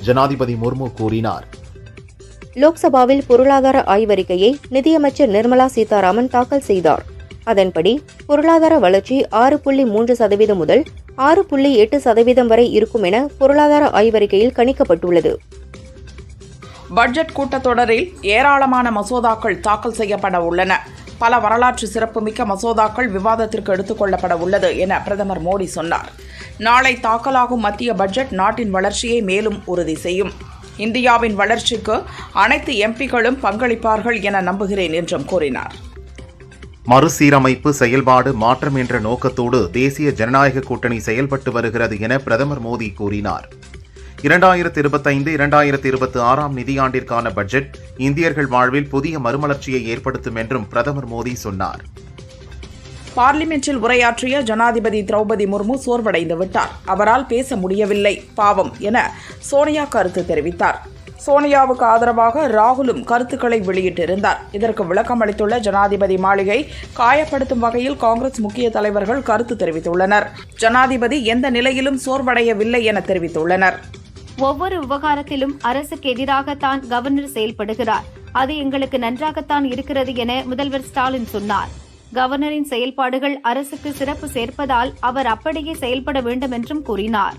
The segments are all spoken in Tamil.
ஜனாதிபதி முர்மு கூறினார். லோக்சபாவில் பொருளாதார ஆய்வறிக்கையை நிதியமைச்சர் நிர்மலா சீதாராமன் தாக்கல் செய்தார். அதன்படி பொருளாதார வளர்ச்சி ஆறு புள்ளி மூன்று சதவீதம் முதல் ஆறு புள்ளி எட்டு சதவீதம் வரை இருக்கும் என பொருளாதார ஆய்வறிக்கையில் கணிக்கப்பட்டுள்ளது. பட்ஜெட் கூட்டத்தொடரில் ஏராளமான மசோதாக்கள் தாக்கல் செய்யப்பட உள்ளன. பல வரலாற்று சிறப்புமிக்க மசோதாக்கள் விவாதத்திற்கு எடுத்துக் கொள்ளப்பட உள்ளது என பிரதமர் மோடி சொன்னார். நாளை தாக்கலாகும் மத்திய பட்ஜெட் நாட்டின் வளர்ச்சியை மேலும் உறுதி செய்யும். இந்தியாவின் வளர்ச்சிக்கு அனைத்து எம்பிக்களும் பங்களிப்பார்கள் என நம்புகிறேன் என்றும் கூறினார். மறுசீரமைப்பு செயல்பாடு மாற்றம் என்ற நோக்கத்தோடு தேசிய ஜனநாயக கூட்டணி செயல்பட்டு வருகிறது என பிரதமர் மோடி கூறினார். இரண்டாயிரத்து இருபத்தைந்து இரண்டாயிரத்தி இருபத்தி ஆறாம் நிதியாண்டிற்கான பட்ஜெட் இந்தியர்கள் வாழ்வில் புதிய மறுமலர்ச்சியை ஏற்படுத்தும் என்றும் பிரதமர் மோடி சொன்னார். பார்லிமென்ட்டில் உரையாற்றிய ஜனாதிபதி திரௌபதி முர்மு சோர்வடைந்து விட்டார். அவரால் பேச முடியவில்லை பாவம் என சோனியா கருத்து தெரிவித்தார். சோனியாவுக்கு ஆதரவாக ராகுலும் கருத்துக்களை வெளியிட்டிருந்தார். இதற்கு விளக்கம் அளித்துள்ள ஜனாதிபதி மாளிகை காயப்படுத்தும் வகையில் காங்கிரஸ் முக்கிய தலைவர்கள் கருத்து தெரிவித்துள்ளனர். ஜனாதிபதி எந்த நிலையிலும் சோர்வடையவில்லை என தெரிவித்துள்ளனர். ஒவ்வொரு விவகாரத்திலும் அரசுக்கு எதிராகத்தான் கவர்னர் செயல்படுகிறார். அது எங்களுக்கு நன்றாகத்தான் இருக்கிறது என முதல்வர் ஸ்டாலின் சொன்னார். கவர்னரின் செயல்பாடுகள் அரசுக்கு சிறப்பு சேர்ப்பதால் அவர் அப்படியே செயல்பட வேண்டும் என்றும் கூறினார்.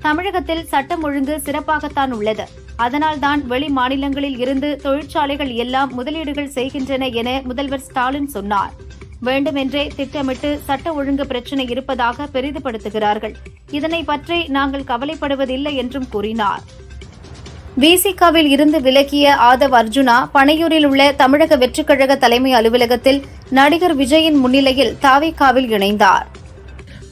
தமிழகத்தில் சட்டம் ஒழுங்கு சிறப்பாகத்தான் உள்ளது. அதனால்தான் வெளி மாநிலங்களில் இருந்து தொழிற்சாலைகள் எல்லாம் முதலீடுகள் செய்கின்றன என முதல்வர் ஸ்டாலின் சொன்னார். வேண்டுமென்றே திட்டமிட்டு சட்ட ஒழுங்கு பிரச்சினை இருப்பதாக பெரிதுபடுத்துகிறார்கள். இதனை பற்றி நாங்கள் கவலைப்படுவதில்லை என்றும் கூறினார். விசிகாவில் இருந்து விலகிய ஆதவ் அர்ஜுனா பனையூரில் உள்ள தமிழக வெற்றிக்கழக தலைமை அலுவலகத்தில் நடிகர் விஜயின் முன்னிலையில் தாவேகாவில் இணைந்தார்.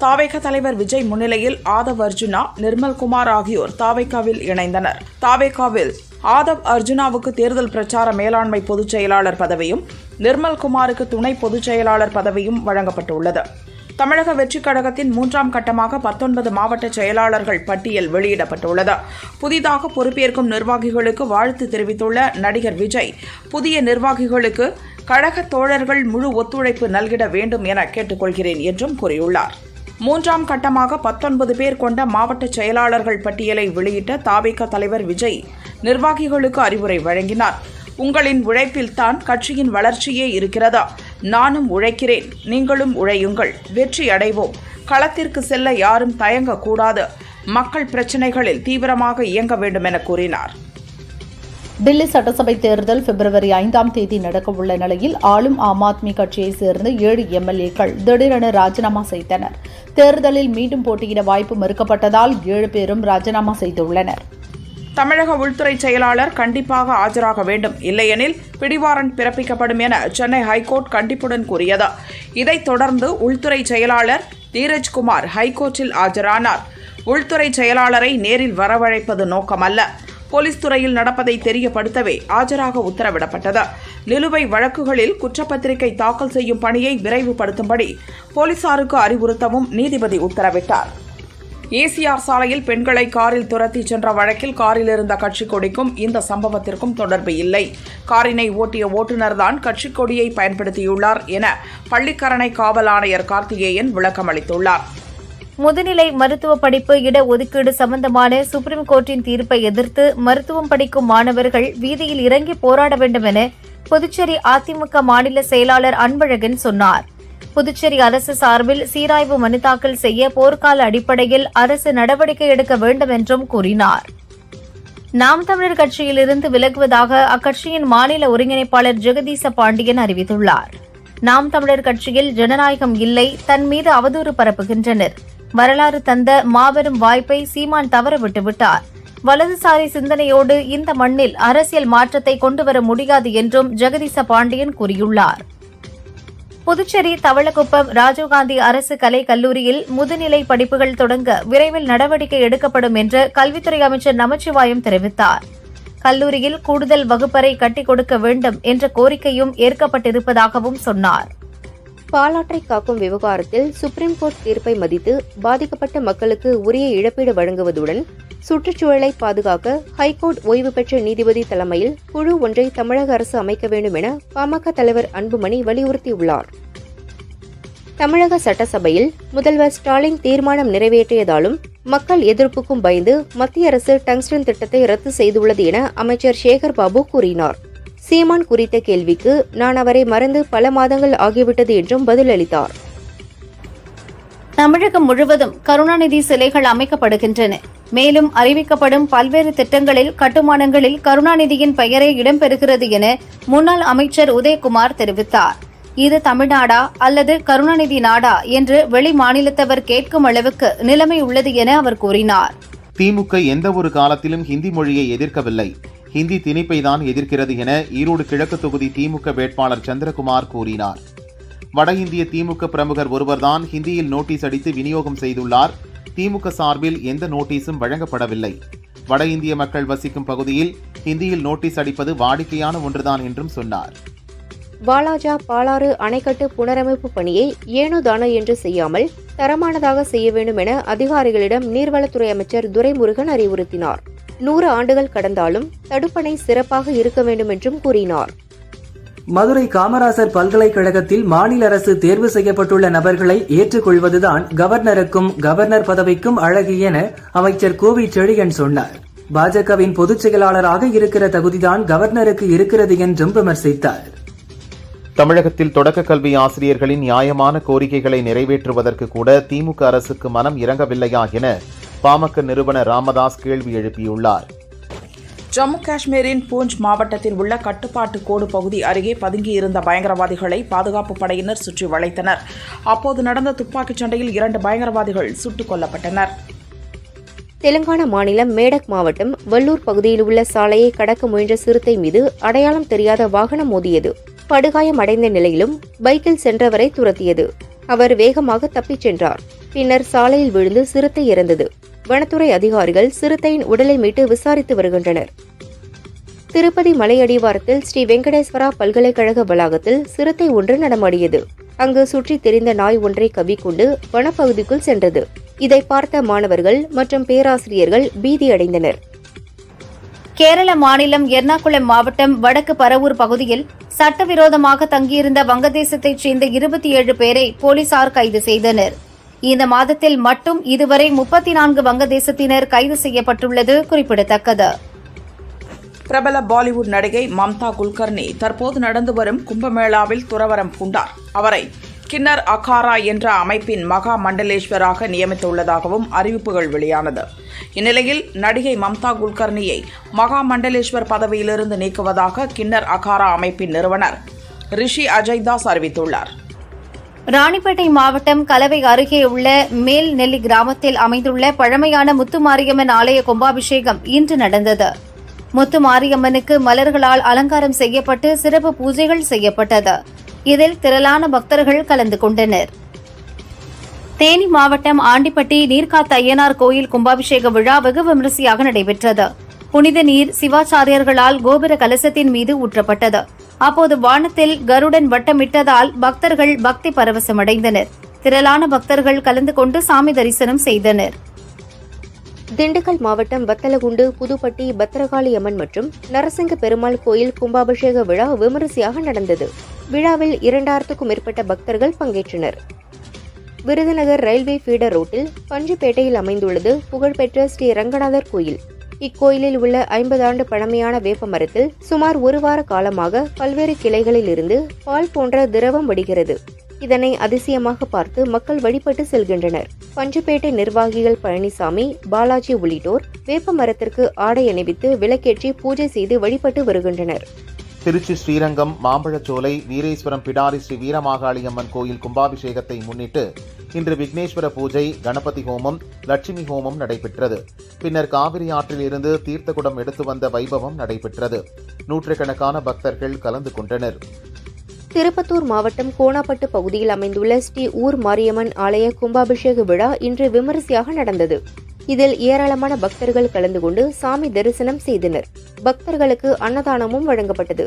தாவேக தலைவர் விஜய் முன்னிலையில் ஆதவ் அர்ஜுனா நிர்மல்குமார் ஆகியோர் தாவேக்காவில் இணைந்தனர். தாவேகாவில் ஆதவ் அர்ஜுனாவுக்கு தேர்தல் பிரச்சார மேலாண்மை பொதுச் செயலாளர் பதவியும் நிர்மல்குமாருக்கு துணை பொதுச் செயலாளர் பதவியும் வழங்கப்பட்டுள்ளது. தமிழக வெற்றிக் கழகத்தின் மூன்றாம் கட்டமாக பத்தொன்பது மாவட்ட செயலாளர்கள் பட்டியல் வெளியிடப்பட்டுள்ளது. புதிதாக பொறுப்பேற்கும் நிர்வாகிகளுக்கு வாழ்த்து தெரிவித்துள்ள நடிகர் விஜய் புதிய நிர்வாகிகளுக்கு கழக தோழர்கள் முழு ஒத்துழைப்பு நல்கிட வேண்டும் என கேட்டுக்கொள்கிறேன் என்றும் கூறியுள்ளார். மூன்றாம் கட்டமாக பத்தொன்பது பேர் கொண்ட மாவட்ட செயலாளர்கள் பட்டியலை வெளியிட்ட தாவேக தலைவர் விஜய் நிர்வாகிகளுக்கு அறிவுரை வழங்கினார். உங்களின் உழைப்பில் தான் கட்சியின் வளர்ச்சியே இருக்கிறதா? நானும் உழைக்கிறேன். நீங்களும் உழையுங்கள். வெற்றி அடைவோம். களத்திற்கு செல்ல யாரும் தயங்கக்கூடாது. மக்கள் பிரச்சினைகளில் தீவிரமாக இயங்க வேண்டும் என கூறினார். டெல்லி சட்டசபை தேர்தல் பிப்ரவரி ஐந்தாம் தேதி நடக்கவுள்ள நிலையில் ஆளும் ஆம் ஆத்மி கட்சியைச் சேர்ந்த ஏழு எம்எல்ஏக்கள் திடீரென ராஜினாமா செய்தனர். தேர்தலில் மீண்டும் போட்டியிட வாய்ப்பு மறுக்கப்பட்டதால் ஏழு பேரும் ராஜினாமா செய்துள்ளனர். தமிழக உள்துறை செயலாளர் கண்டிப்பாக ஆஜராக வேண்டும். இல்லையெனில் பிடிவாரண்ட் பிறப்பிக்கப்படும் என சென்னை ஹைகோர்ட் கண்டிப்புடன் கூறியது. இதைத் தொடர்ந்து உள்துறை செயலாளர் தீரஜ்குமார் ஹைகோர்ட்டில் ஆஜரானார். உள்துறை செயலாளரை நேரில் வரவழைப்பது நோக்கமல்ல. போலீஸ் துறையில் நடப்பதை தெரியப்படுத்தவே ஆஜராக உத்தரவிடப்பட்டது. நிலுவை வழக்குகளில் குற்றப்பத்திரிகை தாக்கல் செய்யும் பணியை விரைவுபடுத்தும்படி போலீசாருக்கு அறிவுறுத்தவும் நீதிபதி உத்தரவிட்டார். ஏசிஆர் சாலையில் பெண்களை காரில் துரத்தி சென்ற வழக்கில் காரில் இருந்த கட்சி கொடிக்கும் இந்த சம்பவத்திற்கும் தொடர்பு இல்லை. காரினை ஓட்டிய ஓட்டுநர்தான் கட்சி கொடியை பயன்படுத்தியுள்ளார் என பள்ளிக்கரணை காவல் ஆணையர் கார்த்திகேயன் விளக்கம் அளித்துள்ளார் முதுநிலை மருத்துவ படிப்பு இட ஒதுக்கீடு சம்பந்தமான சுப்ரீம் கோர்ட்டின் தீர்ப்பை எதிர்த்து மருத்துவம் படிக்கும் மாணவர்கள் வீதியில் இறங்கி போராட வேண்டும் என புதுச்சேரி அதிமுக மாநில செயலாளர் அன்பழகன் சொன்னார். புதுச்சேரி அரசு சார்பில் சீராய்வு மனு தாக்கல் செய்ய போர்க்கால அடிப்படையில் அரசு நடவடிக்கை எடுக்க வேண்டும் என்றும் கூறினார். நாம் தமிழர் கட்சியிலிருந்து விலகுவதாக அக்கட்சியின் மாநில ஒருங்கிணைப்பாளர் ஜெகதீச பாண்டியன் அறிவித்துள்ளார். நாம் தமிழர் கட்சியில் ஜனநாயகம் இல்லை தன் மீது அவதூறு பரப்புகின்றனர். வரலாறு தந்த மாபெரும் வாய்ப்பை சீமான் தவற விட்டுவிட்டார் வலதுசாரி சிந்தனையோடு இந்த மண்ணில் அரசியல் மாற்றத்தை கொண்டுவர முடியாது என்றும் ஜெகதீச பாண்டியன் கூறியுள்ளார். புதுச்சேரி தவளக்குப்பம் ராஜீவ்காந்தி அரசு கலை கல்லூரியில் முதுநிலை படிப்புகள் தொடங்க விரைவில் நடவடிக்கை எடுக்கப்படும் என்று கல்வித்துறை அமைச்சர் நமச்சிவாயம் தெரிவித்தார். கல்லூரியில் கூடுதல் வகுப்பறை கட்டிக் கொடுக்க வேண்டும் என்ற கோரிக்கையும் ஏற்கப்பட்டிருப்பதாகவும் சொன்னார். பாலாற்றை காக்கும் விவகாரத்தில் சுப்ரீம் கோர்ட் தீர்ப்பை மதித்து பாதிக்கப்பட்ட மக்களுக்கு உரிய இழப்பீடு வழங்குவதுடன் சுற்றுச்சூழலை பாதுகாக்க ஹைகோர்ட் ஓய்வு பெற்ற நீதிபதி தலைமையில் குழு ஒன்றை தமிழக அரசு அமைக்க வேண்டும் என பாமக தலைவர் அன்புமணி வலியுறுத்தியுள்ளார். தமிழக சட்டசபையில் முதல்வர் ஸ்டாலின் தீர்மானம் நிறைவேற்றியதாலும் மக்கள் எதிர்ப்புக்கும் பயந்து மத்திய அரசு டங்ஸ்டன் திட்டத்தை ரத்து செய்துள்ளது என அமைச்சர் சேகர் பாபு கூறினார். சீமான் குறித்த கேள்விக்கு நான் அவரை மறந்து பல மாதங்கள் ஆகிவிட்டது என்றும் பதிலளித்தார். தமிழகம் முழுவதும் கருணாநிதி சிலைகள் அமைக்கப்படுகின்றன. மேலும் அறிவிக்கப்படும் பல்வேறு திட்டங்களில் கட்டுமானங்களில் கருணாநிதியின் பெயரே இடம்பெறுகிறது என முன்னாள் அமைச்சர் உதயகுமார் தெரிவித்தார். இது தமிழ்நாடா அல்லது கருணாநிதி நாடா என்று வெளி மாநிலத்தவர் கேட்கும் அளவுக்கு நிலைமை உள்ளது என அவர் கூறினார். திமுக எந்த ஒரு காலத்திலும் ஹிந்தி மொழியை எதிர்க்கவில்லை. ஹிந்தி திணிப்பை தான் எதிர்க்கிறது என ஈரோடு கிழக்கு தொகுதி திமுக வேட்பாளர் சந்திரகுமார் கூறினார். வட இந்திய திமுக பிரமுகர் ஒருவர்தான் ஹிந்தியில் நோட்டீஸ் அடித்து விநியோகம் செய்துள்ளார். திமுக சார்பில் எந்த நோட்டீஸும் வழங்கப்படவில்லை. வட இந்திய மக்கள் வசிக்கும் பகுதியில் ஹிந்தியில் நோட்டீஸ் அடிப்பது வாடிக்கையான ஒன்றுதான் என்றும் சொன்னார். வாலாஜா பாலாறு அணைக்கட்டு புனரமைப்பு பணியை ஏனோ தானோ என்று செய்யாமல் தரமானதாக செய்ய வேண்டும் என அதிகாரிகளிடம் நீர்வளத்துறை அமைச்சர் துரைமுருகன் அறிவுறுத்தினார். நூறு ஆண்டுகள் கடந்தாலும் தடுப்பணை சிறப்பாக இருக்க வேண்டும் என்றும் கூறினார். மதுரை காமராசர் பல்கலைக்கழகத்தில் மாநில அரசு தேர்வு செய்யப்பட்டுள்ள நபர்களை ஏற்றுக்கொள்வதுதான் கவர்னருக்கும் கவர்னர் பதவிக்கும் அழகு என அமைச்சர் கோவி செழியன் சொன்னார். பாஜகவின் பொதுச் செயலாளராக இருக்கிற தகுதிதான் கவர்னருக்கு இருக்கிறது என்றும் விமர்சித்தார். தமிழகத்தில் தொடக்க கல்வி ஆசிரியர்களின் நியாயமான கோரிக்கைகளை நிறைவேற்றுவதற்கு கூட திமுக அரசுக்கு மனம் இறங்கவில்லையா என பாமக நிறுவனர் ராமதாஸ் கேள்வி எழுப்பியுள்ளார். ஜம்மு காஷ்மீரின் பூஞ்ச் மாவட்டத்தில் உள்ள கட்டுப்பாட்டு கோடு பகுதி அருகே பதுங்கியிருந்த பயங்கரவாதிகளை பாதுகாப்பு படையினர் சுற்றி வளைத்தனர். அப்போது நடந்த துப்பாக்கிச் சண்டையில் இரண்டு பயங்கரவாதிகள் சுட்டுக் கொல்லப்பட்டனர். தெலுங்கானா மாநிலம் மேடக் மாவட்டம் வல்லூர் பகுதியில் உள்ள சாலையை கடக்க முயன்ற சிறுத்தை மீது அடையாளம் தெரியாத வாகனம் மோதியது. படுகாயம் அடைந்த நிலையிலும் பைக்கில் சென்றவரை துரத்தியது. அவர் வேகமாக தப்பிச் சென்றார். பின்னர் சாலையில் விழுந்து சிறுத்தை இறந்தது. வனத்துறை அதிகாரிகள் சிறுத்தையின் உடலை மீட்டு விசாரித்து வருகின்றனர். திருப்பதி மலையடிவாரத்தில் ஸ்ரீ வெங்கடேஸ்வரா பல்கலைக்கழக வளாகத்தில் சிறுத்தை ஒன்று நடமாடியது. அங்கு சுற்றித் தெரிந்த நாய் ஒன்றை கவிக்கொண்டு வனப்பகுதிக்குள் சென்றது. இதை பார்த்த மாணவர்கள் மற்றும் பேராசிரியர்கள் பீதியடைந்தனர் கேரள மாநிலம் எர்ணாகுளம் மாவட்டம் வடக்கு பரவூர் பகுதியில் சட்டவிரோதமாக தங்கியிருந்த வங்கதேசத்தைச் சேர்ந்த இருபத்தி ஏழு பேரை போலீசார் கைது செய்தனர். இந்த மாதத்தில் மட்டும் இதுவரை முப்பத்தி நான்கு வங்கதேசத்தினர் கைது செய்யப்பட்டுள்ளது குறிப்பிடத்தக்கது. பிரபல பாலிவுட் நடிகை மம்தா குல்கர்னி தற்போது நடந்து வரும் கும்பமேளாவில் துறவரம் பூண்டார். அவரை கின்னர் அகாரா என்ற அமைப்பின் மகா மண்டலேஸ்வராக நியமித்துள்ளதாகவும் அறிவிப்புகள் வெளியானது. இந்நிலையில் நடிகை மம்தா குல்கர்னியை மகா மண்டலேஸ்வர் பதவியிலிருந்து நீக்குவதாக கின்னர் அகாரா அமைப்பின் நிறுவனர் ரிஷி அஜய்தாஸ் அறிவித்துள்ளார். ராணிப்பேட்டை மாவட்டம் கலவை அருகே உள்ள மேல் நெல்லி கிராமத்தில் அமைந்துள்ள பழமையான முத்துமாரியம்மன் ஆலய கும்பாபிஷேகம் இன்று நடந்தது. முத்துமாரியம்மனுக்கு மலர்களால் அலங்காரம் செய்யப்பட்டு சிறப்பு பூஜைகள் செய்யப்பட்டது. இதில் திரளான பக்தர்கள் கலந்து கொண்டனர். தேனி மாவட்டம் ஆண்டிப்பட்டி நீர்காத்த ஐயனார் கோயில் கும்பாபிஷேக விழா வெகு விமரிசையாக நடைபெற்றது. புனித நீர் சிவாச்சாரியர்களால் கோபுர கலசத்தின் மீது ஊற்றப்பட்டது. அப்போது வானத்தில் கருடன் வட்டமிட்டதால் பக்தர்கள் பக்தி பரவசமடைந்தனர். திரளான பக்தர்கள் கலந்து கொண்டு சாமி தரிசனம் செய்தனர். திண்டுக்கல் மாவட்டம் வத்தலகுண்டு புதுப்பட்டி பத்திரகாளி அம்மன் மற்றும் நரசிங்க பெருமாள் கோயில் கும்பாபிஷேக விழா விமரிசையாக நடந்தது. விழாவில் இரண்டாயிரத்துக்கும் மேற்பட்ட பக்தர்கள் பங்கேற்றனர். விருதுநகர் ரயில்வே ஃபீடர் ரோட்டில் பஞ்சுப்பேட்டையில் அமைந்துள்ளது புகழ்பெற்ற ஸ்ரீ ரங்கநாதர் கோயில். இக்கோயிலில் உள்ள ஐம்பது ஆண்டு பழமையான வேப்ப மரத்தில் சுமார் ஒரு வார காலமாக பல்வேறு கிளைகளில் இருந்து பால் போன்ற திரவம் வடிகிறது. இதனை அதிசயமாக பார்த்து மக்கள் வழிபட்டு செல்கின்றனர். பஞ்சுப்பேட்டை நிர்வாகிகள் பழனிசாமி பாலாஜி உள்ளிட்டோர் வேப்ப மரத்திற்கு ஆடை அணிவித்து விளக்கேற்றி பூஜை செய்து வழிபட்டு வருகின்றனர். திருச்சி ஸ்ரீரங்கம் மாம்பழச்சோலை வீரேஸ்வரம் பிடாரி ஸ்ரீ வீரமாகாளியம்மன் கோயில் கும்பாபிஷேகத்தை முன்னிட்டு இன்று விக்னேஸ்வர பூஜை கணபதி ஹோமம் லட்சுமி ஹோமம் நடைபெற்றது. பின்னர் காவிரி ஆற்றில் இருந்து தீர்த்தகுடம் எடுத்து வந்த வைபவம் நடைபெற்றது. நூற்றுக்கணக்கான பக்தர்கள் கலந்து கொண்டனர். திருப்பத்தூர் மாவட்டம் கோணாப்பட்டு பகுதியில் அமைந்துள்ள ஸ்ரீ ஊர் மாரியம்மன் ஆலய கும்பாபிஷேக விழா இன்று விமரிசையாக நடந்தது. இதில் ஏராளமான பக்தர்கள் கலந்து கொண்டு சாமி தரிசனம் செய்தனர். பக்தர்களுக்கு அன்னதானமும் வழங்கப்பட்டது.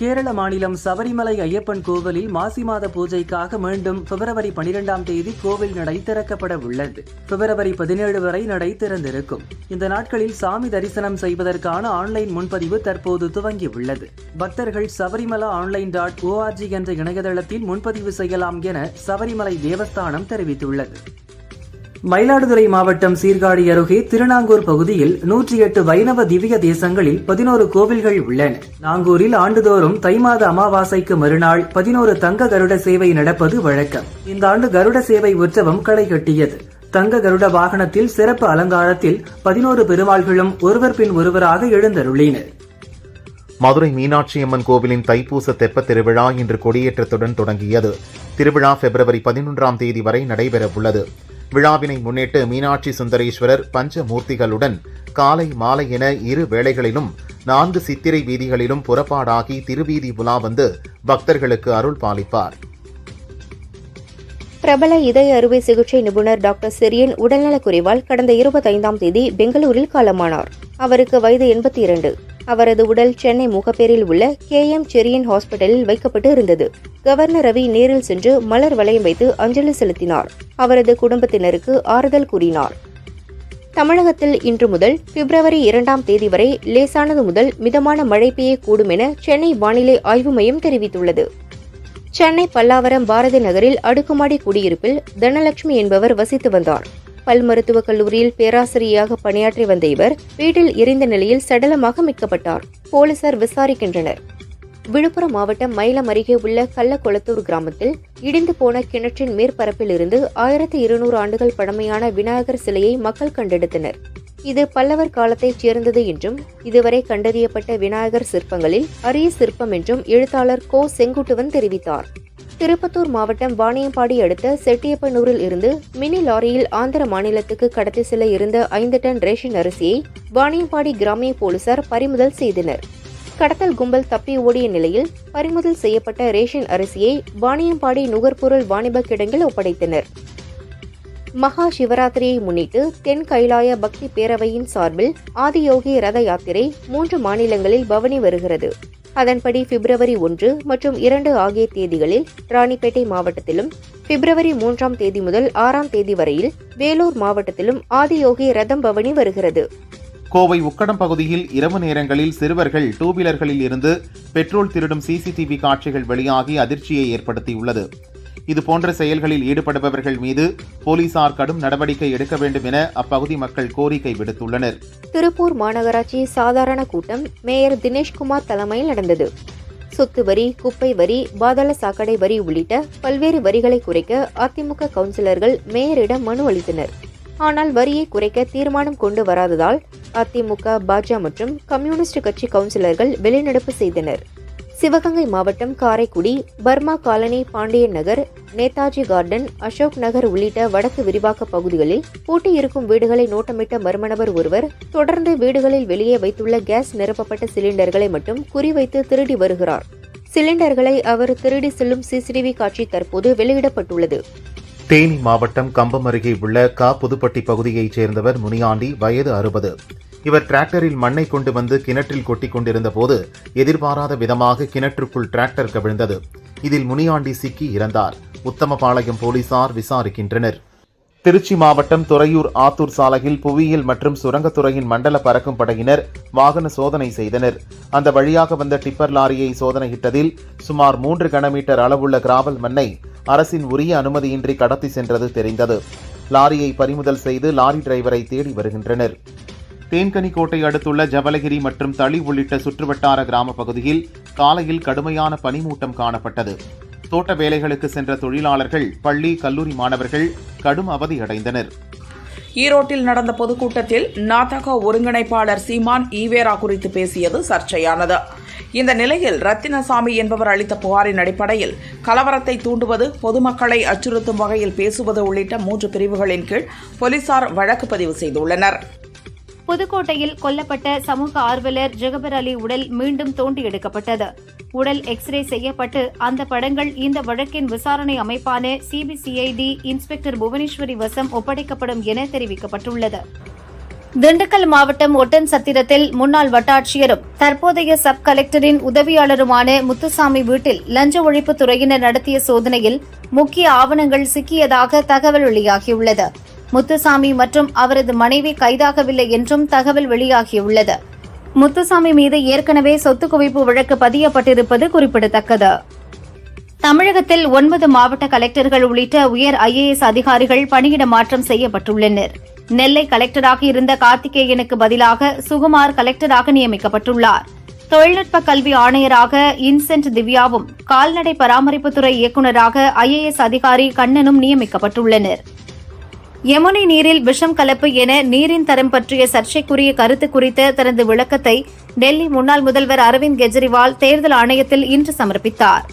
கேரள மாநிலம் சபரிமலை ஐயப்பன் கோவிலில் மாசி மாத பூஜைக்காக மீண்டும் பிப்ரவரி பனிரெண்டாம் தேதி கோவில் நடை திறக்கப்பட உள்ளது. பிப்ரவரி பதினேழு வரை நடை திறந்திருக்கும். இந்த நாட்களில் சாமி தரிசனம் செய்வதற்கான ஆன்லைன் முன்பதிவு தற்போது துவங்கியுள்ளது பக்தர்கள் சபரிமலா ஆன்லைன் டாட் ஓஆர்ஜி என்ற இணையதளத்தில் முன்பதிவு செய்யலாம் என சபரிமலை தேவஸ்தானம் தெரிவித்துள்ளது. மயிலாடுதுறை மாவட்டம் சீர்காழி அருகே திருநாங்கூர் பகுதியில் நூற்றி எட்டு வைணவ திவ்ய தேசங்களில் பதினோரு கோவில்கள் உள்ளன. நாங்கூரில் ஆண்டுதோறும் தை மாத அமாவாசைக்கு மறுநாள் பதினோரு தங்க கருட சேவை நடப்பது வழக்கம். இந்த ஆண்டு கருட சேவை உற்சவம் களை கட்டியது. தங்க கருட வாகனத்தில் சிறப்பு அலங்காரத்தில் பதினோரு பெருமாள்களும் ஒருவர் பின் ஒருவராக எழுந்தருளினர். மதுரை மீனாட்சி அம்மன் கோவிலின் தைப்பூச தெப்ப திருவிழா இன்று கொடியேற்றத்துடன் தொடங்கியது. திருவிழா பிப்ரவரி பதினொன்றாம் தேதி வரை நடைபெறவுள்ளது. விழாவினை முன்னிட்டு மீனாட்சி சுந்தரேஸ்வரர் பஞ்சமூர்த்திகளுடன் காலை மாலை என இரு வேளைகளிலும் நான்கு சித்திரை வீதிகளிலும் புறப்பாடாகி திருவீதி உலா வந்து பக்தர்களுக்கு அருள் பாலிப்பார். பிரபல இதய அறுவை சிகிச்சை நிபுணர் டாக்டர் சிரியன் உடல்நலக்குறைவால் கடந்த இருபத்தைந்தாம் தேதி பெங்களூரில் காலமானார். அவருக்கு வயது எண்பத்தி இரண்டு. அவரது உடல் சென்னை முகப்பேரில் உள்ள கே எம் செரியன் ஹாஸ்பிட்டலில் வைக்கப்பட்டு இருந்தது. கவர்னர் ரவி நேரில் சென்று மலர் வளையம் வைத்து அஞ்சலி செலுத்தினார். அவரது குடும்பத்தினருக்கு ஆறுதல் கூறினார். தமிழகத்தில் இன்று முதல் பிப்ரவரி இரண்டாம் தேதி வரை லேசானது முதல் மிதமான மழை பெய்யக்கூடும் என சென்னை வானிலை ஆய்வு மையம் தெரிவித்துள்ளது. சென்னை பல்லாவரம் பாரதி நகரில் அடுக்குமாடி குடியிருப்பில் தனலட்சுமி என்பவர் வசித்து வந்தார். பல் மருத்துவக் கல்லூரியில் பேராசிரியராக பணியாற்றி வந்த இவர் வீட்டில் எரிந்த நிலையில் சடலமாக மீட்கப்பட்டார். போலீசார் விசாரிக்கின்றனர். விழுப்புரம் மாவட்டம் மயிலம் அருகே உள்ள கள்ளக்குளத்தூர் கிராமத்தில் இடிந்து போன கிணற்றின் மேற்பரப்பில் இருந்து ஆயிரத்தி இருநூறு ஆண்டுகள் பழமையான விநாயகர் சிலையை மக்கள் கண்டெடுத்தனர். இது பல்லவர் காலத்தைச் சேர்ந்தது என்றும் இதுவரை கண்டறியப்பட்ட விநாயகர் சிற்பங்களில் அரிய சிற்பம் என்றும் எழுத்தாளர் கோ செங்குட்டுவன் தெரிவித்தார். திருப்பத்தூர் மாவட்டம் வாணியம்பாடி அடுத்த செட்டியப்பனூரில் இருந்து மினி லாரியில் ஆந்திர மாநிலத்துக்கு கடத்தி செல்ல இருந்த ஐந்து டன் ரேஷன் அரிசியை வாணியம்பாடி கிராமிய போலீசார் பறிமுதல் செய்தனர். கடத்தல் கும்பல் தப்பி ஓடிய நிலையில் பறிமுதல் செய்யப்பட்ட ரேஷன் அரிசியை வாணியம்பாடி நுகர்பொருள் வாணிப கிடங்கில் ஒப்படைத்தனர். மகா சிவராத்திரியை முன்னிட்டு தென் கைலாய பக்தி பேரவையின் சார்பில் ஆதியோகி ரத யாத்திரை மூன்று மாநிலங்களில் பவனி வருகிறது. அதன்படி பிப்ரவரி ஒன்று மற்றும் இரண்டு ஆகிய தேதிகளில் ராணிப்பேட்டை மாவட்டத்திலும் பிப்ரவரி மூன்றாம் தேதி முதல் ஆறாம் தேதி வரையில் வேலூர் மாவட்டத்திலும் ஆதியோகி ரதம் பவனி வருகிறது. கோவை உக்கடம் பகுதியில் இரவு நேரங்களில் சிறுவர்கள் டூ வீலர்களில் இருந்து பெட்ரோல் திருடும் சிசிடிவி காட்சிகள் வெளியாகி அதிர்ச்சியை ஏற்படுத்தியுள்ளது. இது போன்ற செயல்களில் ஈடுபடுபவர்கள் மீது போலீசார் கடும் நடவடிக்கை எடுக்க வேண்டும் என அப்பகுதி மக்கள் கோரிக்கை விடுத்துள்ளனர். திருப்பூர் மாநகராட்சி சாதாரண கூட்டம் மேயர் தினேஷ்குமார் தலைமையில் நடந்தது. சொத்து வரி குப்பை வரி பாதாள சாக்கடை வரி உள்ளிட்ட பல்வேறு வரிகளை குறைக்க அதிமுக கவுன்சிலர்கள் மேயரிடம் மனு அளித்தனர். ஆனால் வரியை குறைக்க தீர்மானம் கொண்டு வராததால் அதிமுக பாஜக மற்றும் கம்யூனிஸ்ட் கட்சி கவுன்சிலர்கள் வெளிநடப்பு செய்தனர். சிவகங்கை மாவட்டம் Karaikudi Burma colony Pandiyan Nagar Netaji garden Ashok Nagar உள்ளிட்ட வடக்கு விரிவாக்க பகுதிகளில் பூட்டியிருக்கும் வீடுகளை நோட்டமிட்ட மர்மநபர் ஒருவர் தொடர்ந்து வீடுகளில் வெளியே வைத்துள்ள கேஸ் நிரப்பப்பட்ட சிலிண்டர்களை மட்டும் குறிவைத்து திருடி வருகிறார். சிலிண்டர்களை அவர் திருடி செல்லும் சிசிடிவி காட்சி தற்போது வெளியிடப்பட்டுள்ளது. தேனி மாவட்டம் கம்பம் அருகே உள்ள கா புதுப்பட்டி பகுதியைச் சேர்ந்தவர் முனியாண்டி வயது அறுபது. இவர் டிராக்டரில் மண்ணை கொண்டு வந்து கிணற்றில் கொட்டிக் கொண்டிருந்த போது எதிர்பாராத விதமாக கிணற்றுக்குள் டிராக்டர் கவிழ்ந்தது. இதில் முனியாண்டி சிக்கி இறந்தார். உத்தமபாளையம் போலீசார் விசாரிக்கின்றனர். திருச்சி மாவட்டம் துறையூர் ஆத்தூர் சாலையில் புவியியல் மற்றும் சுரங்கத்துறையின் மண்டல பறக்கும் படையினர் வாகன சோதனை செய்தனர். அந்த வழியாக வந்த டிப்பர் லாரியை சோதனையிட்டதில் சுமார் மூன்று கனமீட்டர் அளவுள்ள கிராவல் மண்ணை அரசின் உரிய அனுமதியின்றி கடத்தி சென்றது தெரிந்தது. லாரியை பறிமுதல் செய்து லாரி டிரைவரை தேடி வருகின்றனர். தேன்கனிக்கோட்டை அடுத்துள்ள ஜவலகிரி மற்றும் தளி உள்ளிட்ட சுற்றுவட்டார கிராம பகுதியில் காலையில் கடுமையான பனிமூட்டம் காணப்பட்டது. தோட்ட வேலைகளுக்கு சென்ற தொழிலாளர்கள் பள்ளி கல்லூரி மாணவர்கள் கடும் அவதியடைந்தனர். ஈரோட்டில் நடந்த பொதுக்கூட்டத்தில் நாதக ஒருங்கிணைப்பாளர் சீமான் ஈவேரா குறித்து பேசியது சர்ச்சையானது. இந்த நிலையில் ரத்தினசாமி என்பவர் அளித்த புகாரின் அடிப்படையில் கலவரத்தை தூண்டுவது பொதுமக்களை அச்சுறுத்தும் வகையில் பேசுவது உள்ளிட்ட மூன்று பிரிவுகளின் கீழ் போலீசார் வழக்கு பதிவு செய்துள்ளனர். புதுக்கோட்டையில் கொல்லப்பட்ட சமூக ஆர்வலர் ஜெகபர் அலி உடல் மீண்டும் தோண்டி எடுக்கப்பட்டது. உடல் எக்ஸ்ரே செய்யப்பட்டு அந்த படங்கள் இந்த வழக்கின் விசாரணை அமைப்பான சிபிசிஐடி இன்ஸ்பெக்டர் புவனேஸ்வரி வசம் ஒப்படைக்கப்படும் என தெரிவிக்கப்பட்டுள்ளது. திண்டுக்கல் மாவட்டம் ஒட்டன் சத்திரத்தில் முன்னாள் வட்டாட்சியரும் தற்போதைய சப் கலெக்டரின் உதவியாளருமான முத்துசாமி வீட்டில் லஞ்ச ஒழிப்புத் துறையினர் நடத்திய சோதனையில் முக்கிய ஆவணங்கள் சிக்கியதாக தகவல் வெளியாகியுள்ளது. முத்துசாமி மற்றும் அவரது மனைவி கைதாகவில்லை என்றும் தகவல் வெளியாகியுள்ளது. முத்துசாமி மீது ஏற்கனவே சொத்து குவிப்பு வழக்கு பதியப்பட்டிருப்பது குறிப்பிடத்தக்கது. தமிழகத்தில் ஒன்பது மாவட்ட கலெக்டர்கள் உள்ளிட்ட உயர் ஐஏஎஸ் அதிகாரிகள் பணியிட மாற்றம் செய்யப்பட்டுள்ளனர். நெல்லை கலெக்டராக இருந்த கார்த்திகேயனுக்கு பதிலாக சுகுமார் கலெக்டராக நியமிக்கப்பட்டுள்ளார். தொழில்நுட்ப கல்வி ஆணையராக இன்சென்ட் திவ்யாவும் கால்நடை பராமரிப்புத்துறை இயக்குநராக ஐஏஎஸ் அதிகாரி கண்ணனும் நியமிக்கப்பட்டுள்ளனர். யமுனை நீரில் விஷம் கலப்பு என நீரின் தரம் பற்றிய சர்ச்சைக்குரிய கருத்து குறித்த தனது விளக்கத்தை டெல்லி முன்னாள் முதல்வர் அரவிந்த் கெஜ்ரிவால் தேர்தல் ஆணையத்தில் இன்று சமர்ப்பித்தார்.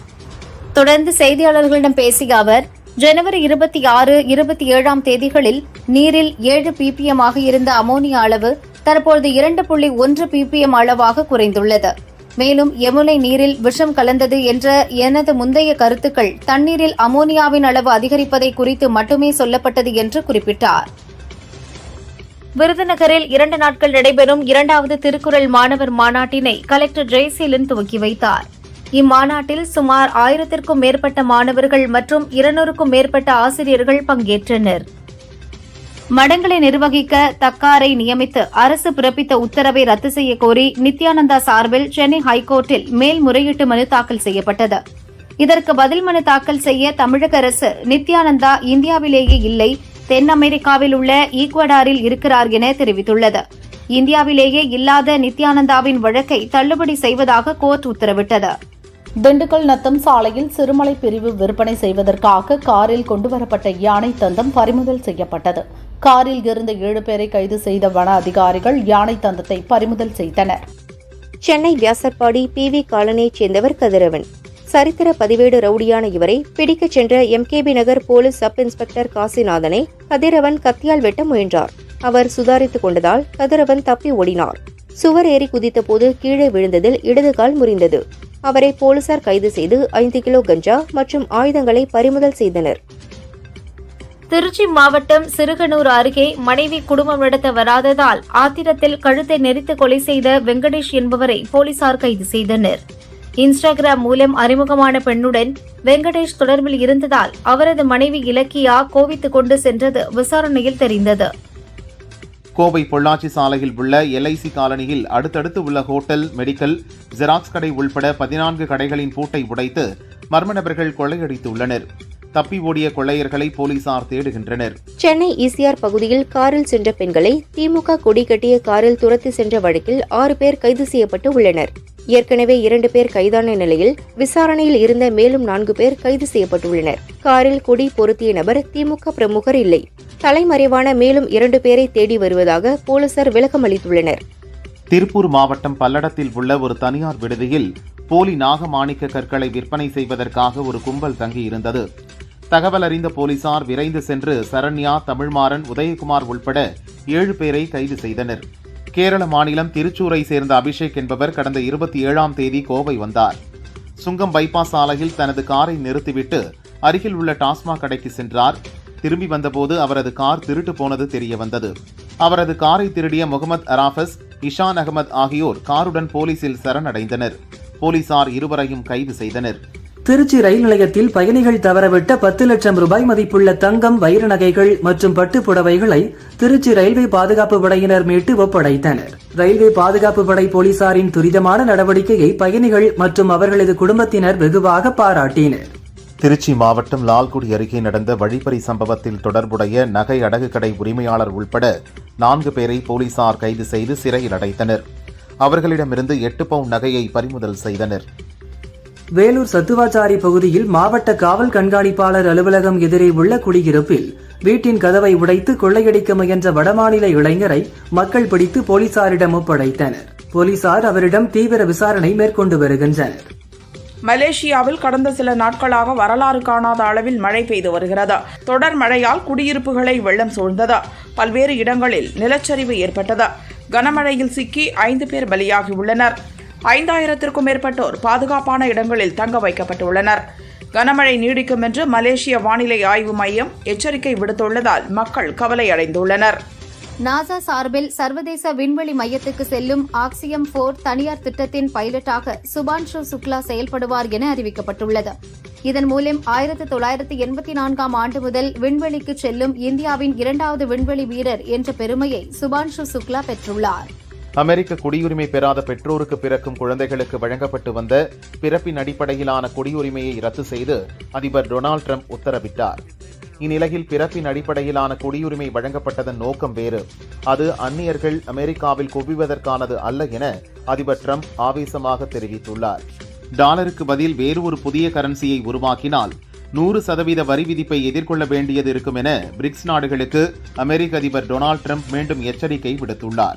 தொடர்ந்து செய்தியாளர்களிடம் பேசிய அவர் ஜனவரி இருபத்தி ஆறு இருபத்தி ஏழாம் தேதிகளில் நீரில் ஏழு பிபிஎம் ஆக இருந்த அமோனியா அளவு தற்போது இரண்டு புள்ளி ஒன்று பிபிஎம் அளவாக குறைந்துள்ளது. மேலும் யமுனை நீரில் விஷம் கலந்தது என்ற எனது முந்தைய கருத்துக்கள் தண்ணீரில் அமோனியாவின் அளவு அதிகரிப்பதை குறித்து மட்டுமே சொல்லப்பட்டது என்று குறிப்பிட்டார். விருதுநகரில் இரண்டு நாட்கள் நடைபெறும் இரண்டாவது திருக்குறள் மாணவர் மாநாட்டினை கலெக்டர் ஜெயசீலன் துவக்கி வைத்தார். இம்மாநாட்டில் சுமார் ஆயிரத்திற்கும் மேற்பட்ட மாணவர்கள் மற்றும் இருநூறுக்கும் மேற்பட்ட ஆசிரியர்கள் பங்கேற்றனர். மடங்களை நிர்வகிக்க தக்காரை நியமித்து அரசு பிறப்பித்த உத்தரவை ரத்து செய்ய கோரி நித்யானந்தா சார்பில் சென்னை ஹைகோர்ட்டில் மேல்முறையீட்டு மனு தாக்கல் செய்யப்பட்டது. இதற்கு பதில் மனு தாக்கல் செய்ய தமிழக அரசு நித்யானந்தா இந்தியாவிலேயே இல்லை தென் அமெரிக்காவில் உள்ள ஈக்வடாரில் இருக்கிறார் என தெரிவித்துள்ளது. இந்தியாவிலேயே இல்லாத நித்யானந்தாவின் வழக்கை தள்ளுபடி செய்வதாக கோர்ட் உத்தரவிட்டது. திண்டுக்கல் நத்தம் சாலையில் சிறுமலை பிரிவு விற்பனை செய்வதற்காக காரில் கொண்டுவரப்பட்ட யானை தந்தம் பறிமுதல் செய்யப்பட்டது. காரில் இருந்த ஏழு பேரை கைது செய்த வன அதிகாரிகள் யானை தந்தத்தை பறிமுதல் செய்தனர். சென்னை வியாசர்பாடி பி வி காலனியைச் சேர்ந்தவர் கதிரவன். சரித்திர பதிவேடு ரவுடியான இவரை பிடிக்கச் சென்ற MKP Nagar police sub inspector காசிநாதனை Kathiravan கத்தியால் வெட்ட முயன்றார். அவர் சுதாரித்துக் கொண்டதால் கதிரவன் தப்பி ஓடினார். சுவர் ஏறி குதித்தபோது கீழே விழுந்ததில் இடது கால் முறிந்தது. அவரை போலீசார் கைது செய்து ஐந்து கிலோ கஞ்சா மற்றும் ஆயுதங்களை பறிமுதல் செய்தனர். திருச்சி மாவட்டம் சிறுகனூர் அருகே மனைவி குடும்பம் நடத்த வராததால் ஆத்திரத்தில் கழுத்தை நெரித்து கொலை செய்த வெங்கடேஷ் என்பவரை போலீசார் கைது செய்தனர். இன்ஸ்டாகிராம் மூலம் அறிமுகமான பெண்ணுடன் வெங்கடேஷ் தொடர்பில் இருந்ததால் அவரது மனைவி இலக்கியா கோவித்துக் கொண்டு சென்றது விசாரணையில் தெரிந்தது. கோவை பொள்ளாச்சி சாலையில் உள்ள எல்ஐசி காலனியில் அடுத்தடுத்து உள்ள ஹோட்டல் மெடிக்கல் ஜெராக்ஸ் கடை உள்பட பதினான்கு கடைகளின் பூட்டை உடைத்து மர்ம நபர்கள் கொள்ளையடித்துள்ளனர். தப்பி ஓடிய கொள்ளையர்களை போலீசார் தேடுகின்றனர். சென்னை ஈசிஆர் பகுதியில் காரில் சென்ற பெண்களை திமுக கொடி கட்டிய காரில் துரத்தி சென்ற வழக்கில் ஆறு பேர் கைது செய்யப்பட்டு உள்ளனர். ஏற்கனவே இரண்டு பேர் கைதான நிலையில் விசாரணையில் இருந்த மேலும் நான்கு பேர் கைது செய்யப்பட்டுள்ளனர். காரில் கொடி பொருத்திய நபர் திமுக பிரமுகர் இல்லை. தலைமறைவான மேலும் இரண்டு பேரை தேடி வருவதாக போலீசார் விளக்கம் அளித்துள்ளனர். திருப்பூர் மாவட்டம் பல்லடத்தில் உள்ள ஒரு தனியார் விடுதியில் போலி நாகமாணிக்க கற்களை விற்பனை செய்வதற்காக ஒரு கும்பல் தங்கியிருந்தது. தகவல் அறிந்த போலீசார் விரைந்து சென்று சரண்யா தமிழ்மாறன் உதயகுமார் உள்பட ஏழு பேரை கைது செய்தனர். கேரள மாநிலம் திருச்சூரை சேர்ந்த அபிஷேக் என்பவர் கடந்த இருபத்தி ஏழாம் தேதி கோவை வந்தார். சுங்கம் பைபாஸ் சாலையில் தனது காரை நிறுத்திவிட்டு அருகில் உள்ள டாஸ்மாக் கடைக்கு சென்றார். திரும்பி வந்தபோது அவரது கார் திருட்டு போனது தெரிய வந்தது. அவரது காரை திருடிய முகமது அராஃபஸ் இஷான் அகமது ஆகியோர் காருடன் போலீசில் சரணடைந்தனர். போலீசார் இருவரையும் கைது செய்தனர். திருச்சி ரயில் நிலையத்தில் பயணிகள் தவறவிட்ட பத்து லட்சம் ரூபாய் மதிப்புள்ள தங்கம் வைர நகைகள் மற்றும் பட்டு புடவைகளை திருச்சி ரயில்வே பாதுகாப்பு படையினர் மீட்டு ஒப்படைத்தனர். ரயில்வே பாதுகாப்பு படை போலீசாரின் துரிதமான நடவடிக்கையை பயணிகள் மற்றும் அவர்களது குடும்பத்தினர் வெகுவாக பாராட்டினர். திருச்சி மாவட்டம் லால்குடி அருகே நடந்த வழிப்பறி சம்பவத்தில் தொடர்புடைய நகை அடகு கடை உரிமையாளர் உள்பட நான்கு பேரை போலீசார் கைது செய்து சிறையில் அடைத்தனர். அவர்களிடமிருந்து எட்டு பவுன் நகையை பறிமுதல் செய்தனர். வேலூர் சத்துவாச்சாரி பகுதியில் மாவட்ட காவல் கண்காணிப்பாளர் அலுவலகம் எதிரே உள்ள குடியிருப்பில் வீட்டின் கதவை உடைத்து கொள்ளையடிக்க முயன்ற வடமாநில இளைஞரை மக்கள் பிடித்து போலீசாரிடம் ஒப்படைத்தனர். போலீசார் அவரிடம் தீவிர விசாரணை மேற்கொண்டு வருகின்றனர். மலேசியாவில் கடந்த சில நாட்களாக வரலாறு காணாத அளவில் மழை பெய்து வருகிறது. தொடர் மழையால் குடியிருப்புகளை வெள்ளம் சூழ்ந்தது. பல்வேறு இடங்களில் நிலச்சரிவு ஏற்பட்டது. கனமழையில் சிக்கி ஐந்து பேர் பலியாகியுள்ளனர். ஐந்தாயிரத்திற்கும் மேற்பட்டோர் பாதுகாப்பான இடங்களில் தங்க வைக்கப்பட்டுள்ளனர். கனமழை நீடிக்கும் என்று மலேசிய வானிலை ஆய்வு மையம் எச்சரிக்கை விடுத்துள்ளதால் மக்கள் கவலை அடைந்துள்ளனர். நாசா சார்பில் சர்வதேச விண்வெளி மையத்துக்கு செல்லும் ஆக்சியம் போர் தனியார் திட்டத்தின் பைலட்டாக சுபான்ஷு சுக்லா செயல்படுவார் என அறிவிக்கப்பட்டுள்ளது. இதன் மூலம் ஆயிரத்து தொள்ளாயிரத்து எண்பத்தி நான்காம் ஆண்டு முதல் விண்வெளிக்கு செல்லும் இந்தியாவின் இரண்டாவது விண்வெளி வீரர் என்ற பெருமையை சுபான்ஷு சுக்லா பெற்றுள்ளார். அமெரிக்க குடியுரிமை பெறாத பெற்றோருக்கு பிறக்கும் குழந்தைகளுக்கு வழங்கப்பட்டு வந்த பிறப்பின் அடிப்படையிலான குடியுரிமையை ரத்து செய்து அதிபர் டொனால்ட் ட்ரம்ப் உத்தரவிட்டார். இந்நிலையில் பிறப்பின் அடிப்படையிலான குடியுரிமை வழங்கப்பட்டதன் நோக்கம் வேறு. அது அந்நியர்கள் அமெரிக்காவில் குவிவதற்கானது அல்ல என அதிபர் ட்ரம்ப் ஆவேசமாக தெரிவித்துள்ளார். டாலருக்கு பதில் வேறு ஒரு புதிய கரன்சியை உருவாக்கினால் நூறு சதவீத வரி விதிப்பை எதிர்கொள்ள வேண்டியது இருக்கும் என பிரிக்ஸ் நாடுகளுக்கு அமெரிக்க அதிபர் டொனால்ட் ட்ரம்ப் மீண்டும் எச்சரிக்கை விடுத்துள்ளார்.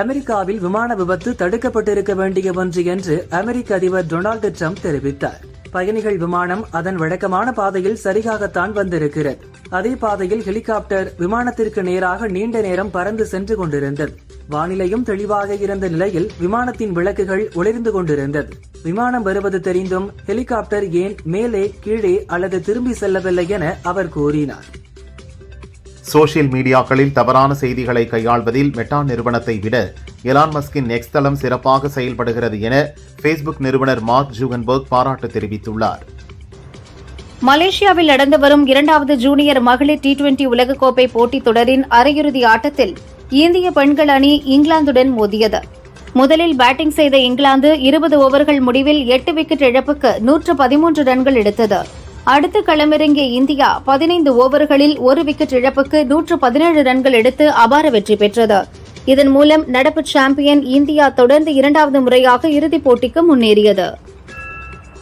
அமெரிக்காவில் விமான விபத்து தடுக்கப்பட்டிருக்க வேண்டிய ஒன்று என்று அமெரிக்க அதிபர் டொனால்டு ட்ரம்ப் தெரிவித்தார். பயணிகள் விமானம் அதன் வழக்கமான பாதையில் சரியாகத்தான் வந்திருக்கிறது. அதே பாதையில் ஹெலிகாப்டர் விமானத்திற்கு நேராக நீண்ட நேரம் பறந்து சென்று கொண்டிருந்தது. வானிலையும் தெளிவாக இருந்த நிலையில் விமானத்தின் விளக்குகள் ஒளிர்ந்து கொண்டிருந்தது. விமானம் வருவது தெரிந்தும் ஹெலிகாப்டர் ஏன் மேலே கீழே அல்லது திரும்பி செல்லவில்லை என அவர் கூறினார். சோஷியல் மீடியாக்களில் தவறான செய்திகளை கையாள்வதில் மெட்டா நிறுவனத்தை விட எலான் மஸ்கின் நெக்ஸ்ட் தளம் சிறப்பாக செயல்படுகிறது என ஃபேஸ்புக் நிறுவனர் மார்க் ஜூகன்பர்க் பாராட்டு தெரிவித்துள்ளார். மலேசியாவில் நடந்து வரும் இரண்டாவது ஜூனியர் மகளிர் டி டுவெண்டி உலகக்கோப்பை போட்டித் தொடரின் அரையிறுதி ஆட்டத்தில் இந்திய பெண்கள் அணி இங்கிலாந்துடன் மோதியது. முதலில் பேட்டிங் செய்த இங்கிலாந்து இருபது ஓவர்கள் முடிவில் எட்டு விக்கெட் இழப்புக்கு நூற்று பதிமூன்று ரன்கள் எடுத்தது. அடுத்து களமிறங்கிய இந்தியா பதினைந்து ஓவர்களில் ஒரு விக்கெட் இழப்புக்கு நூற்று பதினேழு ரன்கள் எடுத்து அபார வெற்றி பெற்றது. இதன் மூலம் நடப்பு சாம்பியன் இந்தியா தொடர்ந்து இரண்டாவது முறையாக இறுதிப் போட்டிக்கு முன்னேறியது.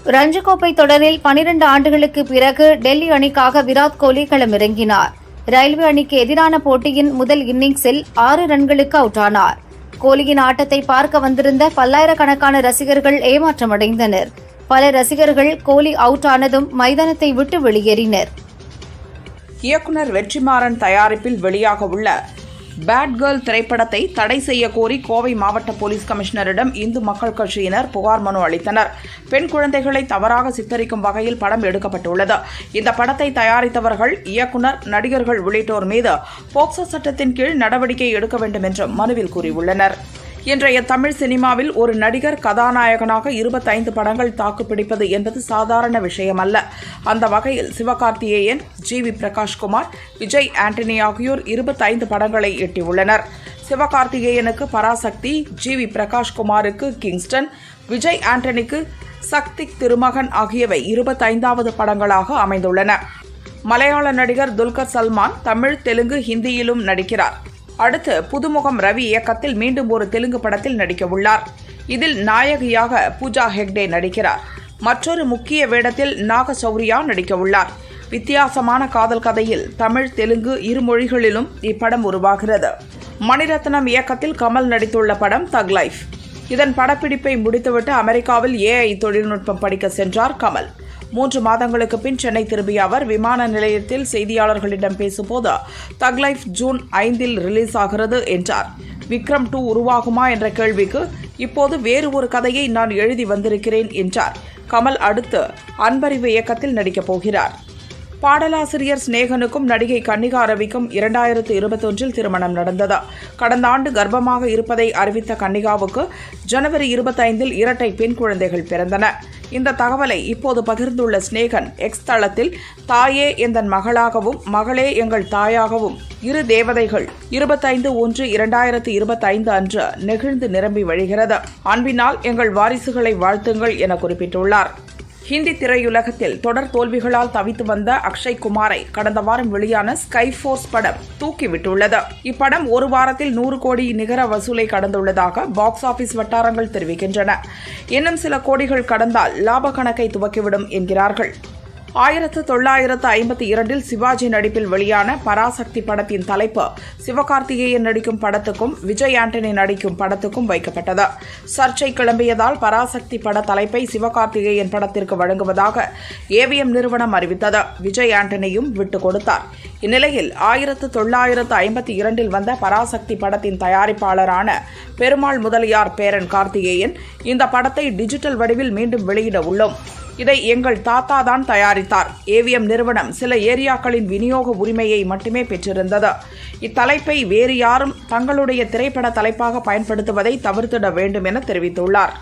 ரஞ்சிக் தொடரில் பனிரண்டு ஆண்டுகளுக்கு பிறகு டெல்லி அணிக்காக விராட் கோலி களமிறங்கினார். ரயில்வே அணிக்கு எதிரான போட்டியின் முதல் இன்னிங்ஸில் ஆறு ரன்களுக்கு அவுட் ஆனார் கோலியின் ஆட்டத்தை பார்க்க வந்திருந்த பல்லாயிரக்கணக்கான ரசிகர்கள் ஏமாற்றமடைந்தனர். பல ரசிகர்கள் கோலி அவுட் ஆனதும் மைதானத்தை விட்டு வெளியேறினர். இயக்குனர் வெற்றிமாறன் தயாரிப்பில் வெளியாக உள்ள பேட் கேர்ள் திரைப்படத்தை தடை செய்ய கோரி கோவை மாவட்ட போலீஸ் கமிஷனரிடம் இந்து மக்கள் கட்சியினர் புகார் மனு அளித்தனர். பெண் குழந்தைகளை தவறாக சித்தரிக்கும் வகையில் படம் எடுக்கப்பட்டுள்ளது. இந்த படத்தை தயாரித்தவர்கள் இயக்குனர் நடிகர்கள் உள்ளிட்டோர் மீது போக்சோ சட்டத்தின் கீழ் நடவடிக்கை எடுக்க வேண்டும் என்றும் மனுவில் கூறியுள்ளனர். இன்றைய தமிழ் சினிமாவில் ஒரு நடிகர் கதாநாயகனாக இருபத்தைந்து படங்கள் தாக்குப்பிடிப்பது என்பது சாதாரண விஷயமல்ல. அந்த வகையில் சிவகார்த்திகேயன் ஜி வி பிரகாஷ்குமார் விஜய் ஆண்டனி ஆகியோர் இருபத்தைந்து படங்களை எட்டியுள்ளனர். சிவகார்த்திகேயனுக்கு பராசக்தி ஜி வி பிரகாஷ்குமாருக்கு கிங்ஸ்டன் விஜய் ஆண்டனிக்கு சக்தி திருமகன் ஆகியவை இருபத்தைந்தாவது படங்களாக அமைந்துள்ளன. மலையாள நடிகர் துல்கர் சல்மான் தமிழ் தெலுங்கு ஹிந்தியிலும் நடிக்கிறார். அடுத்து புதுமுகம் ரவி இயக்கத்தில் மீண்டும் ஒரு தெலுங்கு படத்தில் நடிக்க உள்ளார் இதில் நாயகியாக பூஜா ஹெக்டே நடிக்கிறார். மற்றொரு முக்கிய வேடத்தில் நாகசௌரியா நடிக்க உள்ளார் வித்தியாசமான காதல் கதையில் தமிழ் தெலுங்கு இரு மொழிகளிலும் இப்படம் உருவாகிறது. மணிரத்னம் இயக்கத்தில் கமல் நடித்துள்ள படம் தக் லைஃப். இதன் படப்பிடிப்பை முடித்துவிட்டு அமெரிக்காவில் ஏஐ தொழில்நுட்பம் படிக்க சென்றார் கமல். மூன்று மாதங்களுக்கு பின் சென்னை திரும்பிய அவர் விமான நிலையத்தில் செய்தியாளர்களிடம் பேசும்போது தக் லைஃப் ஜூன் ஐந்தில் ரிலீஸ் ஆகிறது என்றார். விக்ரம் டூ உருவாகுமா? என்ற கேள்விக்கு இப்போது வேறு ஒரு கதையை நான் எழுதி வந்திருக்கிறேன் என்றார். கமல் அடுத்து அன்பறிவு இயக்கத்தில் நடிக்கப் போகிறார். பாடலாசிரியர் சிநேகனுக்கும் நடிகை கன்னிகா ரவிக்கும் இரண்டாயிரத்து இருபத்தொன்றில் திருமணம் நடந்தது. கடந்த ஆண்டு கர்ப்பமாக இருப்பதை அறிவித்த கன்னிகாவுக்கு ஜனவரி இருபத்தைந்தில் இரட்டை பெண் குழந்தைகள் பிறந்தன. இந்த தகவலை இப்போது பகிர்ந்துள்ள சிநேகன் எக்ஸ் தளத்தில் தாயே எந்தன் மகளாகவும் மகளே எங்கள் தாயாகவும் இரு தேவதைகள் இருபத்தைந்து ஒன்று இரண்டாயிரத்து இருபத்தைந்து அன்று நெகிழ்ந்து நிரம்பி வழிகிறது. அன்பினால் எங்கள் வாரிசுகளை வாழ்த்துங்கள் என குறிப்பிட்டுள்ளார். ஹிந்தி திரையுலகத்தில் தொடர் தோல்விகளால் தவித்து வந்த அக்ஷய் குமாரை கடந்த வாரம் வெளியான ஸ்கை ஃபோர்ஸ் படம் தூக்கிவிட்டுள்ளது. இப்படம் ஒரு வாரத்தில் நூறு கோடி நிகர வசூலை கடந்துள்ளதாக பாக்ஸ் ஆபீஸ் வட்டாரங்கள் தெரிவிக்கின்றன. இன்னும் சில கோடிகள் கடந்தால் லாப கணக்கை துவக்கிவிடும் என்கிறார்கள். ஆயிரத்து தொள்ளாயிரத்து ஐம்பத்தி இரண்டில் சிவாஜி நடிப்பில் வெளியான பராசக்தி படத்தின் தலைப்பு சிவகார்த்திகேயன் நடிக்கும் படத்துக்கும் விஜய் ஆண்டனி நடிக்கும் படத்துக்கும் வைக்கப்பட்டது. சர்ச்சை கிளம்பியதால் பராசக்தி பட தலைப்பை சிவகார்த்திகேயன் படத்திற்கு வழங்குவதாக ஏவிஎம் நிறுவனம் அறிவித்தது. விஜய் ஆண்டனியும் விட்டுக் கொடுத்தார். இந்நிலையில் ஆயிரத்து தொள்ளாயிரத்து ஐம்பத்தி இரண்டில் வந்த பராசக்தி படத்தின் தயாரிப்பாளரான பெருமாள் முதலியார் பேரன் கார்த்திகேயன் இந்த படத்தை டிஜிட்டல் வடிவில் மீண்டும் வெளியிட உள்ளோம். இதை எங்கள் தாத்தா தான் தயாரித்தார். ஏவிஎம் நிறுவனம் சில ஏரியாக்களின் விநியோக உரிமையை மட்டுமே பெற்றிருந்தது. இத்தலைப்பை வேறு யாரும் தங்களுடைய திரைப்பட தலைப்பாக பயன்படுத்துவதை தவிர்த்திட வேண்டும் என தெரிவித்துள்ளார்.